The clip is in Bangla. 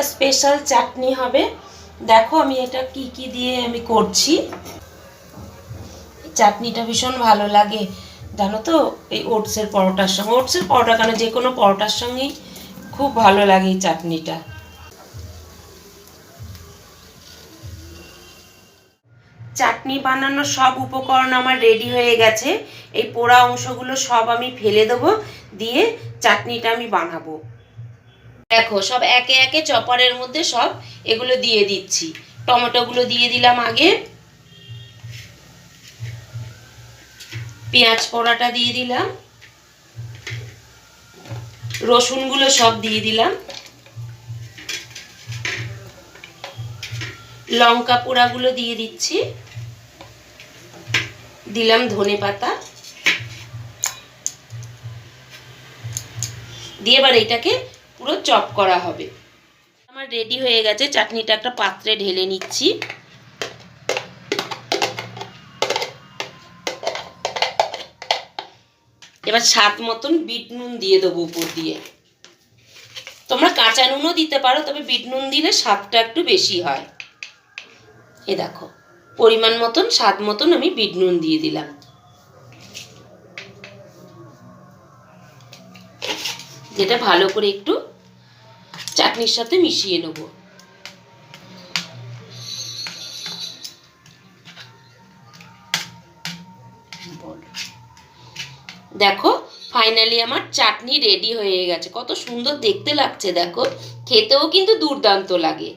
একটা স্পেশাল চাটনি হবে। দেখো আমি এটা কি কি দিয়ে আমি করছি। চাটনিটা ভীষণ ভালো লাগে, জানো তো? এই ওটসের পরোটার সঙ্গে। ওটসের পরোটা কেন? যে কোনো পরোটার সঙ্গেই খুব ভালো লাগে এই চাটনিটা। চাটনি বানানোর সব উপকরণ আমার রেডি হয়ে গেছে। এই পোড়া অংশগুলো সব আমি ফেলে দেবো, দিয়ে চাটনিটা আমি বানাবো। দেখো, সব একে একে চপারের মধ্যে সব এগুলো দিয়ে দিচ্ছি। টমেটোগুলো দিয়ে দিলাম আগে। পেঁয়াজ পোড়াটা দিয়ে দিলাম। রসুনগুলো সব দিয়ে দিলাম। লঙ্কা পোড়াগুলো দিয়ে দিচ্ছি। দিলাম ধনে পাতা। দিয়ে এবার এটাকে পুরো চপ করা হবে। আমার রেডি হয়ে গেছে, চাটনিটা একটা পাত্রে ঢেলে নিচ্ছি। এবার স্বাদ মতন বিট নুন দিয়ে দেবো উপর দিয়ে। তোমরা কাঁচা নুনও দিতে পারো, তবে বিট নুন দিলে স্বাদটা একটু বেশি হয়। এ দেখো, পরিমাণ মতন, স্বাদ মতন আমি বিট নুন দিয়ে দিলাম। যেটা ভালো করে একটু চাটনির সাথে মিশিয়ে নেব। দেখো ফাইনালি আমার চাটনি রেডি হয়ে গেছে। কত সুন্দর দেখতে লাগছে, দেখো। খেতেও কিন্তু দুর্দান্ত লাগে।